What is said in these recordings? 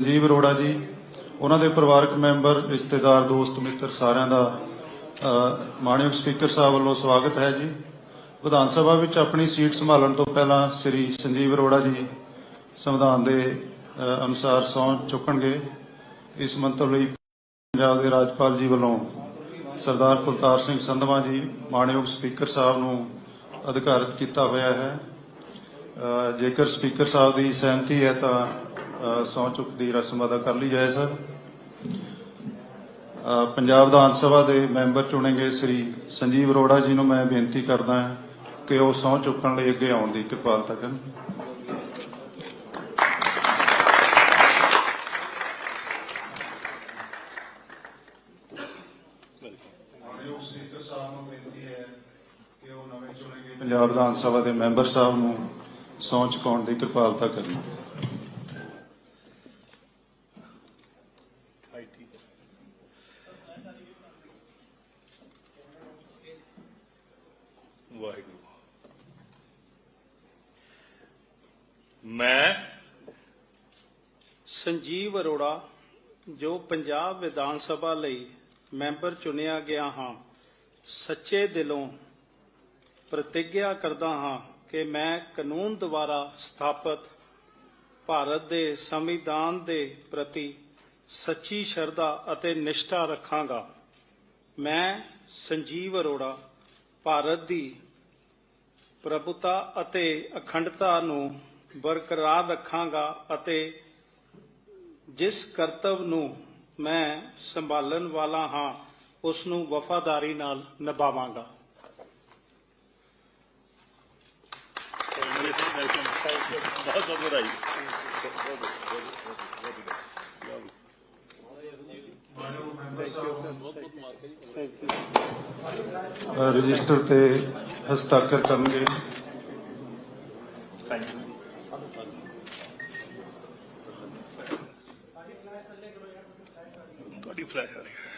ਸੰਜੀਵ ਅਰੋੜਾ ਜੀ, ਉਹਨਾਂ ਦੇ ਪਰਿਵਾਰਕ ਮੈਂਬਰ, ਰਿਸ਼ਤੇਦਾਰ, ਦੋਸਤ, ਮਿੱਤਰ ਸਾਰਿਆਂ ਦਾ ਮਾਣਯੋਗ ਸਪੀਕਰ ਸਾਹਿਬ ਵੱਲੋਂ ਸਵਾਗਤ ਹੈ ਜੀ। ਵਿਧਾਨ ਸਭਾ ਵਿੱਚ ਆਪਣੀ ਸੀਟ ਸੰਭਾਲਣ ਤੋਂ ਪਹਿਲਾਂ ਸ੍ਰੀ ਸੰਜੀਵ ਅਰੋੜਾ ਜੀ ਸੰਵਿਧਾਨ ਦੇ ਅਨੁਸਾਰ ਸਹੁੰ ਚੁੱਕਣਗੇ। ਇਸ ਮੰਤਵ ਲਈ ਪੰਜਾਬ ਦੇ ਰਾਜਪਾਲ ਜੀ ਵੱਲੋਂ ਸਰਦਾਰ ਕੁਲਤਾਰ ਸਿੰਘ ਸੰਧਵਾ ਜੀ ਮਾਣਯੋਗ ਸਪੀਕਰ ਸਾਹਿਬ ਨੂੰ ਅਧਿਕਾਰਤ ਕੀਤਾ ਹੋਇਆ ਹੈ। ਜੇਕਰ ਸਪੀਕਰ ਸਾਹਿਬ ਦੀ ਸਹਿਮਤੀ ਹੈ ਤਾਂ ਅ, ਸਹੁੰ ਚੁੱਕ ਦੀ ਰਸਮ ਅਦਾ ਕਰ ਲਈ ਜਾਏ ਸਰ। ਪੰਜਾਬ ਵਿਧਾਨ ਸਭਾ ਦੇ ਮੈਂਬਰ ਚੁਣੇ ਗਏ ਸ੍ਰੀ ਸੰਜੀਵ ਅਰੋੜਾ ਜੀ ਨੂੰ ਮੈਂ ਬੇਨਤੀ ਕਰਦਾ ਹਾਂ ਕਿ ਉਹ ਸਹੁੰ ਚੁੱਕਣ ਲਈ ਅੱਗੇ ਆਉਣ ਦੀ ਕਿਰਪਾਲਤਾ ਕਰਨ। ਨਵੇਂ ਚੁਣੇ ਗਏ ਪੰਜਾਬ ਵਿਧਾਨ ਸਭਾ ਦੇ ਮੈਂਬਰ ਸਾਹਿਬ ਨੂੰ ਸਹੁੰ ਚੁਕਾਉਣ ਦੀ ਕਿਰਪਾਲਤਾ ਕਰਨ। ਵਾਹਿਗੁਰੂ। ਮੈਂ ਸੰਜੀਵ ਅਰੋੜਾ, ਜੋ ਪੰਜਾਬ ਵਿਧਾਨ ਸਭਾ ਲਈ ਮੈਂਬਰ ਚੁਣਿਆ ਗਿਆ ਹਾਂ, ਸੱਚੇ ਦਿਲੋਂ ਪ੍ਰਤੀਗਿਆ ਕਰਦਾ ਹਾਂ ਕਿ ਮੈਂ ਕਾਨੂੰਨ ਦੁਆਰਾ ਸਥਾਪਿਤ ਭਾਰਤ ਦੇ ਸੰਵਿਧਾਨ ਦੇ ਪ੍ਰਤੀ ਸੱਚੀ ਸ਼ਰਧਾ ਅਤੇ ਨਿਸ਼ਠਾ ਰੱਖਾਂਗਾ। ਮੈਂ ਸੰਜੀਵ ਅਰੋੜਾ, ਭਾਰਤ ਦੀ ਪ੍ਰਭੁਤਾ ਅਤੇ ਅਖੰਡਤਾ ਨੂੰ ਬਰਕਰਾਰ ਰੱਖਾਂਗਾ ਅਤੇ ਜਿਸ ਕਰਤਵ ਨੂੰ ਮੈਂ ਸੰਭਾਲਣ ਵਾਲਾ ਹਾਂ, ਉਸ ਨੂੰ ਵਫਾਦਾਰੀ ਨਾਲ ਨਿਭਾਵਾਂਗਾ। ਬਹੁਤ ਬਹੁਤ ਵਧਾਈ ਰਜਿਸਟਰ ਤੇ ਹਸਤਾਖਰ ਕਰਨਗੇ। ਤੁਹਾਡੀ ਫਲੈਸ਼ ਆ ਰਹੀ ਹੈ।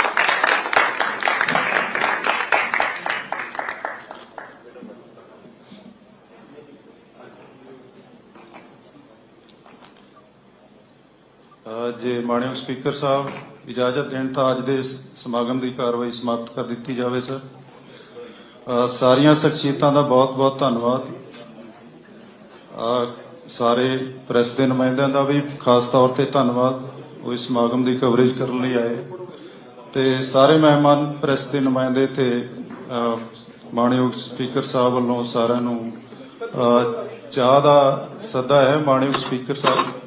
ਜੇ ਮਾਣਯੋਗ ਸਪੀਕਰ ਸਾਹਿਬ, ਇਜਾਜ਼ਤ ਦੇਣ ਤਾਂ ਅੱਜ ਦੇ ਸਮਾਗਮ ਦੀ ਕਾਰਵਾਈ ਸਮਾਪਤ ਕਰ ਦਿੱਤੀ ਜਾਵੇ, ਸਰ। ਸਾਰੀਆਂ ਸ਼ਖਸੀਅਤਾਂ ਦਾ ਬਹੁਤ-ਬਹੁਤ ਧੰਨਵਾਦ। ਸਾਰੇ ਪ੍ਰੈਸ ਦੇ ਨੁਮਾਇੰਦਿਆਂ ਦਾ ਵੀ ਖਾਸ ਤੌਰ ਤੇ ਧੰਨਵਾਦ, ਉਹ ਇਸ ਸਮਾਗਮ ਦੀ ਕਵਰੇਜ ਕਰਨ ਲਈ ਆਏ। ਤੇ ਸਾਰੇ ਮਹਿਮਾਨ ਪ੍ਰੈਸ ਦੇ ਨੁਮਾਇੰਦੇ ਤੇ ਮਾਣਯੋਗ ਸਪੀਕਰ ਸਾਹਿਬ ਵੱਲੋਂ ਸਾਰਿਆਂ ਨੂੰ ਚਾਹ ਦਾ ਸੱਦਾ ਹੈ ਮਾਣਯੋਗ ਸਪੀਕਰ ਸਾਹਿਬ।